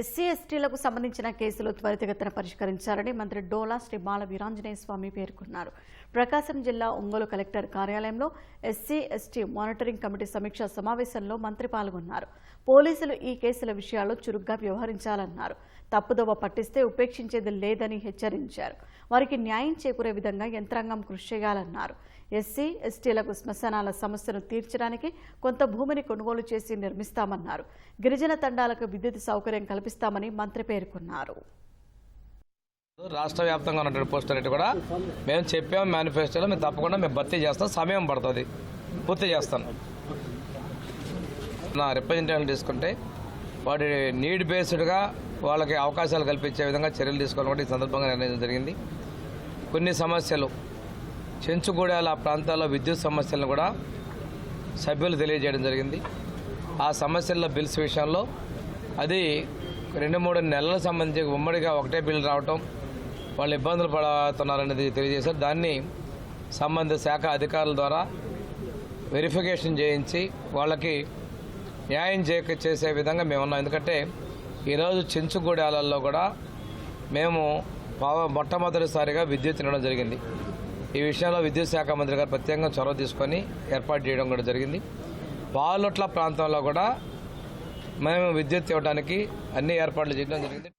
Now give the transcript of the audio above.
SC ఎస్టీలకు సంబంధించిన కేసులు త్వరితగతిన పరిష్కరించాలని మంత్రి డోలా శ్రీ బాల వీరాంజనేయ స్వామి పేర్కొన్నారు. ప్రకాశం జిల్లా ఒంగోలు కలెక్టర్ కార్యాలయంలో ఎస్సీ ఎస్టీ మానిటరింగ్ కమిటీ సమీక్ష సమావేశంలో మంత్రి పాల్గొన్నారు. పోలీసులు ఈ కేసుల విషయాల్లో చురుగ్గా వ్యవహరించాలన్నారు. తప్పుదోవ పట్టిస్తే ఉపేక్షించేది లేదని హెచ్చరించారు. వారికి న్యాయం చేకూరే విధంగా యంత్రాంగం కృషి చేయాలన్నారు. ఎస్సీ ఎస్టీలకు శ్మశానాల సమస్యను తీర్చడానికి కొంత భూమిని కొనుగోలు చేసి నిర్మిస్తామన్నారు. గిరిజన తండాలకు విద్యుత్ సౌకర్యం కల్పిస్తామని మంత్రి పేర్కొన్నారు. రాష్ట్ర వ్యాప్తంగా ఉన్నటువంటి పోస్టర్ అన్నిటి కూడా మేము చెప్పాము మేనిఫెస్టోలో మేము తప్పకుండా మేము భర్తీ చేస్తాం సమయం పడుతుంది. పూర్తి చేస్తాను నా రిప్రజెంటేటివ్ తీసుకుంటే వాటి నీడ్ బేస్డ్గా వాళ్ళకి అవకాశాలు కల్పించే విధంగా చర్యలు తీసుకోవాలని కూడా ఈ సందర్భంగా నిర్ణయించడం జరిగింది. కొన్ని సమస్యలు చెంచుగూడాల ఆ ప్రాంతాల్లో విద్యుత్ సమస్యలను కూడా సభ్యులు తెలియజేయడం జరిగింది. ఆ సమస్యల బిల్స్ విషయంలో అది రెండు మూడు నెలలకు సంబంధించి ఉమ్మడిగా ఒకటే బిల్లు రావటం వాళ్ళు ఇబ్బందులు పడుతున్నారనేది తెలియజేశారు. దాన్ని సంబంధిత శాఖ అధికారుల ద్వారా వెరిఫికేషన్ చేయించి వాళ్ళకి న్యాయం చేయక చేసే విధంగా మేము ఉన్నాం ఎందుకంటే ఈరోజు చెంచుగూడాలలో కూడా మేము మొట్టమొదటిసారిగా విద్యుత్ తినడం జరిగింది. ఈ విషయంలో విద్యుత్ శాఖ మంత్రి గారు ప్రత్యేకంగా చొరవ తీసుకొని ఏర్పాటు చేయడం కూడా జరిగింది. పాలొట్ల ప్రాంతంలో కూడా మేము విద్యుత్ ఇవ్వడానికి అన్ని ఏర్పాట్లు చేయడం జరిగింది.